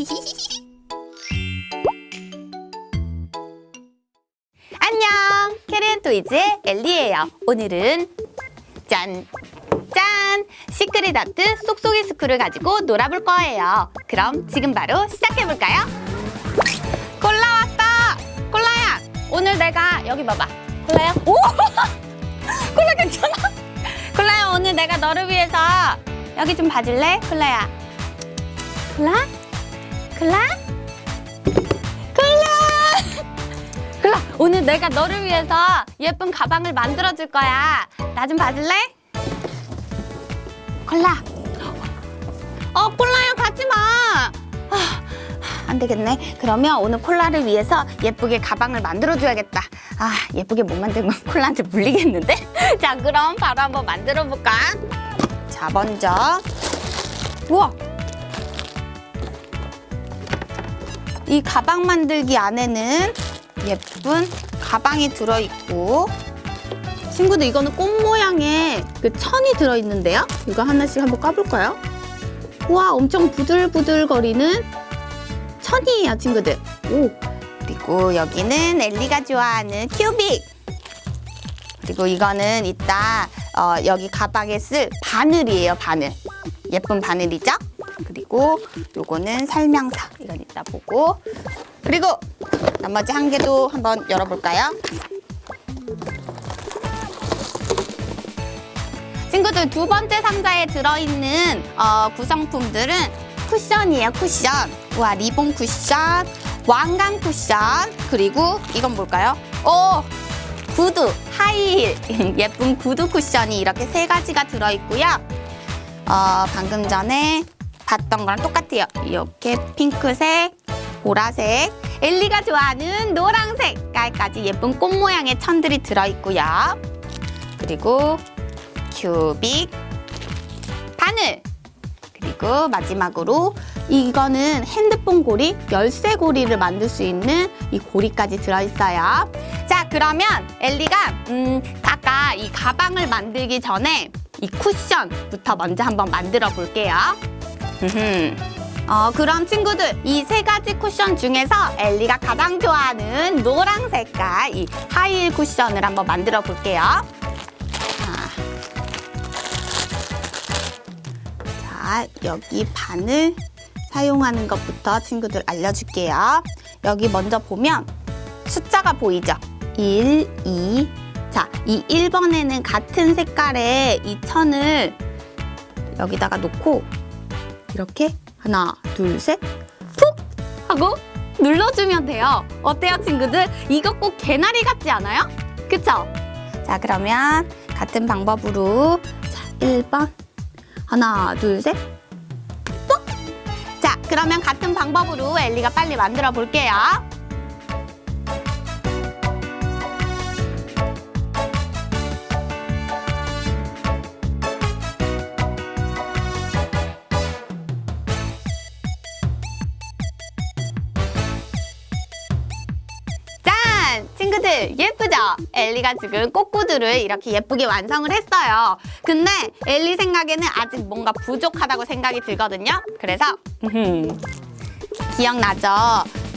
안녕, 캐리앤 토이즈의 엘리예요. 오늘은 짠! 짠! 시크릿 아트 쏙쏙이 스쿨을 가지고 놀아볼 거예요. 그럼 지금 바로 시작해볼까요? 콜라 왔다! 콜라야! 오늘 내가 여기 봐봐. 콜라야? 오! 콜라 괜찮아? 콜라야 오늘 내가 너를 위해서 여기 좀 봐줄래? 콜라야. 콜라? 콜라? 콜라! 콜라 오늘 내가 너를 위해서 예쁜 가방을 만들어 줄 거야. 나 좀 봐줄래? 콜라. 어 콜라야 가지 마. 아, 안 되겠네. 그러면 오늘 콜라를 위해서 예쁘게 가방을 만들어 줘야겠다. 아 예쁘게 못 만들면 콜라한테 물리겠는데? 자 그럼 바로 한번 만들어 볼까? 자 먼저 우와 이 가방 만들기 안에는 예쁜 가방이 들어있고 친구들 이거는 꽃 모양의 그 천이 들어있는데요? 이거 하나씩 한번 까볼까요? 우와 엄청 부들부들 거리는 천이에요 친구들. 오. 그리고 여기는 엘리가 좋아하는 큐빅. 그리고 이거는 이따 어, 여기 가방에 쓸 바늘이에요 바늘. 예쁜 바늘이죠 그리고 요거는 설명서 이건 이따 보고 그리고 나머지 한 개도 한번 열어볼까요? 친구들 두 번째 상자에 들어있는 어, 구성품들은 쿠션이에요 쿠션 와 리본 쿠션 왕관 쿠션 그리고 이건 뭘까요? 오 구두 하이힐 예쁜 구두 쿠션이 이렇게 세 가지가 들어있고요 어, 방금 전에 봤던 거랑 똑같아요 이렇게 핑크색 보라색 엘리가 좋아하는 노란색 깔까지 예쁜 꽃 모양의 천들이 들어있고요 그리고 큐빅 바늘 그리고 마지막으로 이거는 핸드폰 고리, 열쇠 고리를 만들 수 있는 이 고리까지 들어있어요. 자, 그러면 엘리가 음, 아까 이 가방을 만들기 전에 이 쿠션부터 먼저 한번 만들어 볼게요. 어, 그럼 친구들 이 세 가지 쿠션 중에서 엘리가 가장 좋아하는 노랑 색깔 이 하이힐 쿠션을 한번 만들어 볼게요. 자, 자, 여기 바늘 사용하는 것부터 친구들 알려줄게요. 여기 먼저 보면 숫자가 보이죠? 1, 2. 자, 이 1번에는 같은 색깔의 이 천을 여기다가 놓고 이렇게 하나, 둘, 셋, 푹! 하고 눌러주면 돼요. 어때요, 친구들? 이거 꼭 개나리 같지 않아요? 그쵸? 자, 그러면 같은 방법으로 자, 1번 하나, 둘, 셋, 뽁! 자, 그러면 같은 방법으로 엘리가 빨리 만들어 볼게요. 예쁘죠? 엘리가 지금 꽃구두를 이렇게 예쁘게 완성을 했어요. 근데 엘리 생각에는 아직 뭔가 부족하다고 생각이 들거든요. 그래서 기억나죠?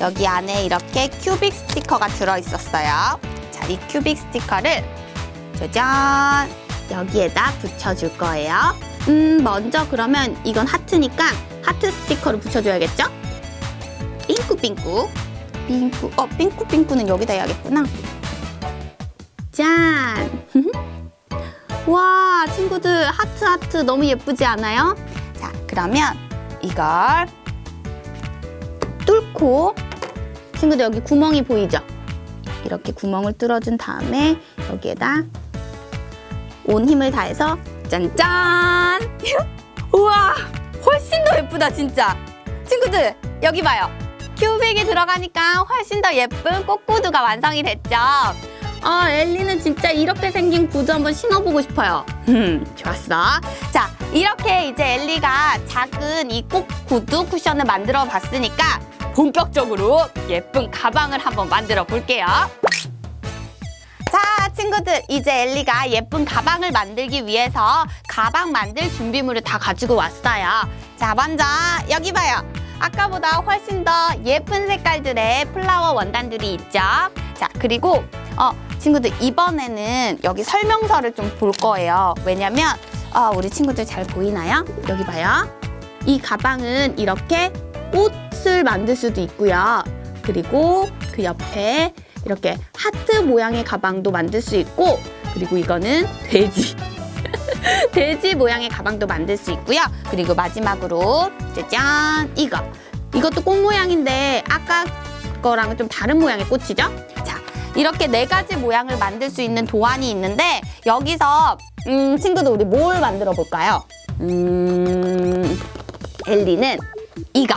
여기 안에 이렇게 큐빅 스티커가 들어있었어요. 자, 이 큐빅 스티커를 짜잔! 여기에다 붙여줄 거예요. 음, 먼저 그러면 이건 하트니까 하트 스티커를 붙여줘야겠죠? 삥꾸삥꾸. 삥꾸. 어, 삥꾸삥꾸는 여기다 해야겠구나. 짠! 와, 친구들 하트 하트 너무 예쁘지 않아요? 자, 그러면 이걸 뚫고 친구들 여기 구멍이 보이죠? 이렇게 구멍을 뚫어준 다음에 여기에다 온 힘을 다해서 짠짠! 우와! 훨씬 더 예쁘다 진짜! 친구들 여기 봐요. 큐빅이 들어가니까 훨씬 더 예쁜 꽃구두가 완성이 됐죠? 아, 엘리는 진짜 이렇게 생긴 구두 한번 신어보고 싶어요. 음, 좋았어. 자, 이렇게 이제 엘리가 작은 이 꽃 구두 쿠션을 만들어 봤으니까 본격적으로 예쁜 가방을 한번 만들어 볼게요. 자, 친구들, 이제 엘리가 예쁜 가방을 만들기 위해서 가방 만들 준비물을 다 가지고 왔어요. 자, 먼저 여기 봐요. 아까보다 훨씬 더 예쁜 색깔들의 플라워 원단들이 있죠. 자, 그리고 어, 친구들 이번에는 여기 설명서를 좀 볼 거예요. 왜냐면 어, 우리 친구들 잘 보이나요? 여기 봐요. 이 가방은 이렇게 꽃을 만들 수도 있고요. 그리고 그 옆에 이렇게 하트 모양의 가방도 만들 수 있고 그리고 이거는 돼지 돼지 모양의 가방도 만들 수 있고요. 그리고 마지막으로 짜잔 이거 이것도 꽃 모양인데 아까 거랑은 좀 다른 모양의 꽃이죠. 자 이렇게 네 가지 모양을 만들 수 있는 도안이 있는데 여기서 음, 친구들 우리 뭘 만들어 볼까요? 음, 엘리는 이거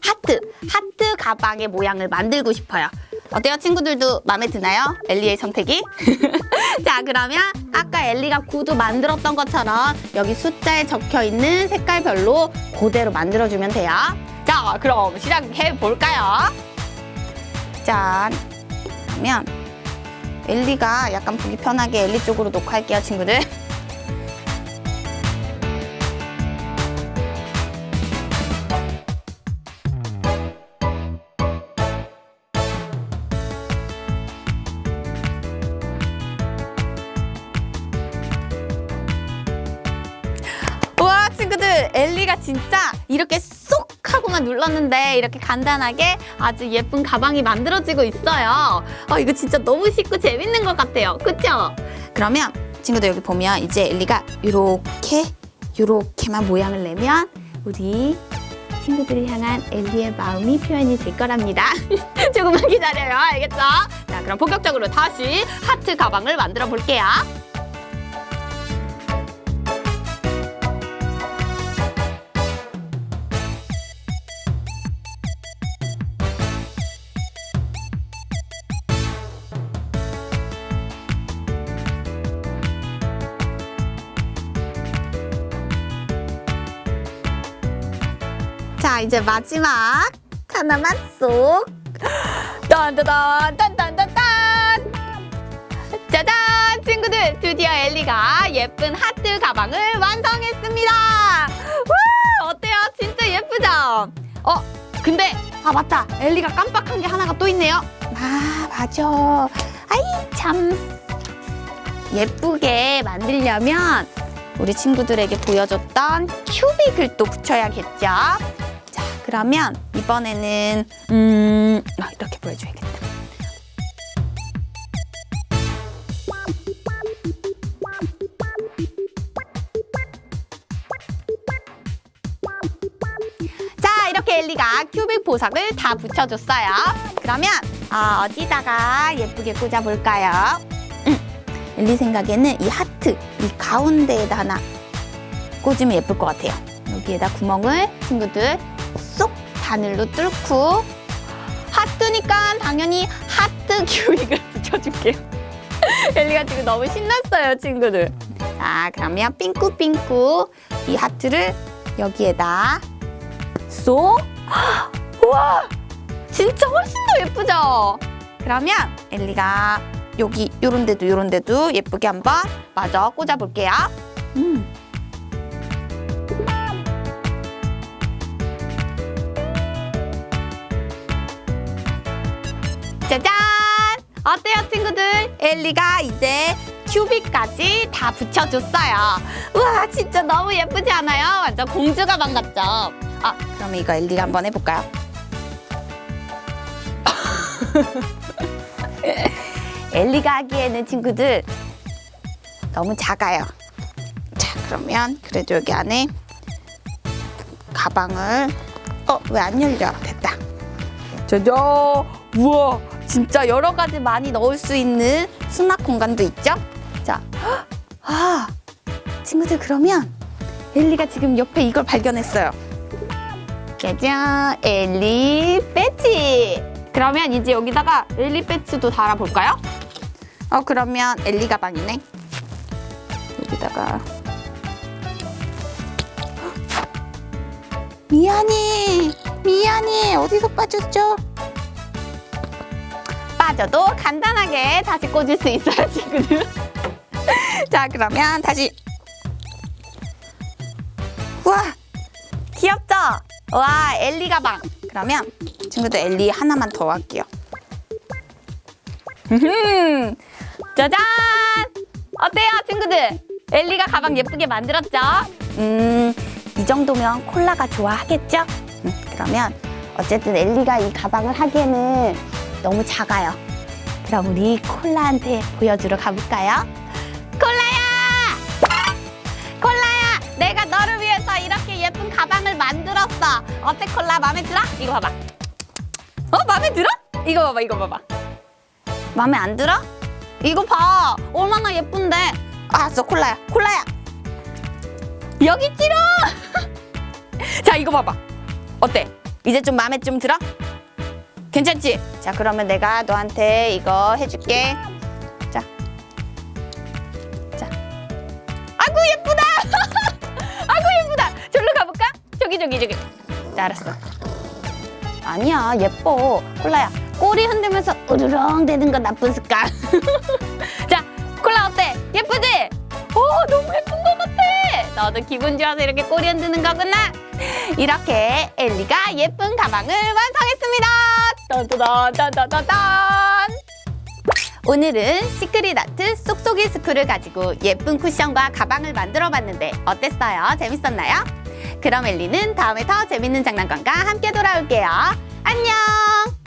하트 하트 가방의 모양을 만들고 싶어요. 어때요 친구들도 마음에 드나요? 엘리의 선택이? 자 그러면 아까 엘리가 구두 만들었던 것처럼 여기 숫자에 적혀 있는 색깔별로 그대로 만들어주면 돼요. 자 그럼 시작해 볼까요? 짠. 그러면 엘리가 약간 보기 편하게 엘리 쪽으로 놓고 할게요 친구들. 엘리가 진짜 이렇게 쏙 하고만 눌렀는데 이렇게 간단하게 아주 예쁜 가방이 만들어지고 있어요. 어 이거 진짜 너무 쉽고 재밌는 것 같아요. 그쵸? 그러면 친구들 여기 보면 이제 엘리가 이렇게 이렇게만 모양을 내면 우리 친구들을 향한 엘리의 마음이 표현이 될 거랍니다. 조금만 기다려요. 알겠죠? 자 그럼 본격적으로 다시 하트 가방을 만들어 볼게요 이제 마지막 하나만 쏙. 딴따단 딴딴딴딴. 짜잔! 친구들 드디어 엘리가 예쁜 하트 가방을 완성했습니다. 와 어때요? 진짜 예쁘죠? 어 근데 아 맞다. 엘리가 깜빡한 게 하나가 또 있네요. 아 맞아. 아이 참. 예쁘게 만들려면 우리 친구들에게 보여줬던 큐빅을 또 붙여야겠죠. 자, 그러면 이번에는 음, 아, 이렇게 보여줘야겠다. 자, 이렇게 엘리가 큐빅 보석을 다 붙여줬어요. 그러면 어, 어디다가 예쁘게 꽂아볼까요? 음, 엘리 생각에는 이 하트, 이 가운데에다 하나 꽂으면 예쁠 것 같아요. 여기에다 구멍을 친구들 쏙 바늘로 뚫고 하트니까 당연히 하트 큐빅을 붙여줄게요. 엘리가 지금 너무 신났어요, 친구들. 자, 그러면 삥꾸삥꾸 이 하트를 여기에다 쏙. 우와, 진짜 훨씬 더 예쁘죠? 그러면 엘리가 여기 요런 데도 요런 데도 예쁘게 한번 마저 꽂아 볼게요. 음. 짜잔! 어때요, 친구들? 엘리가 이제 큐빅까지 다 붙여줬어요. 우와, 진짜 너무 예쁘지 않아요? 완전 공주 가방 같죠? 아, 그러면 이거 엘리가 한번 해볼까요? 엘리가 하기에는 친구들 너무 작아요. 자, 그러면 그래도 여기 안에 가방을 어, 왜 안 열려? 됐다. 짜잔! 우와, 진짜 여러 가지 많이 넣을 수 있는 수납 공간도 있죠? 자, 헉! 아, 친구들 그러면 엘리가 지금 옆에 이걸 발견했어요. 짜잔, 엘리 배지. 그러면 이제 여기다가 엘리 배지도 달아볼까요? 어, 그러면 엘리 가방이네. 여기다가 미안해, 미안해. 어디서 빠졌죠? 빠져도 간단하게 다시 꽂을 수 있어요, 친구들. 자, 그러면 다시. 우와, 귀엽죠? 와 엘리 가방. 그러면 친구들 엘리 하나만 더 할게요. 음, 짜잔! 어때요, 친구들? 엘리가 가방 예쁘게 만들었죠? 음, 이 정도면 콜라가 좋아하겠죠? 음, 그러면 어쨌든 엘리가 이 가방을 하기에는 너무 작아요. 그럼 우리 콜라한테 보여주러 가볼까요? 콜라야! 콜라야! 내가 너를 위해서 이렇게 예쁜 가방을 만들었어. 어때, 콜라? 마음에 들어? 이거 봐봐. 어, 마음에 들어? 이거 봐봐, 이거 봐봐. 마음에 안 들어? 이거 봐. 얼마나 예쁜데. 알았어, 콜라야. 콜라야. 여기 찌러. 자, 이거 봐봐. 어때? 이제 좀 마음에 좀 들어? 괜찮지? 자, 그러면 내가 너한테 이거 해줄게. 자. 자. 아구 예쁘다. 아구 예쁘다. 저기로 가볼까? 저기 저기 저기. 자, 알았어. 아니야, 예뻐. 콜라야. 꼬리 흔들면서 으르렁 대는 건 나쁜 습관. 자, 콜라 어때? 예쁘지? 오, 너무 예쁜 것 같아. 너도 기분 좋아서 이렇게 꼬리 흔드는 거구나. 이렇게 엘리가 예쁜 가방을 완성했습니다. 딴따단딴따단. 오늘은 시크릿 아트 쏙쏙이 스쿨을 가지고 예쁜 쿠션과 가방을 만들어 봤는데 어땠어요? 재밌었나요? 그럼 엘리는 다음에 더 재밌는 장난감과 함께 돌아올게요. 안녕!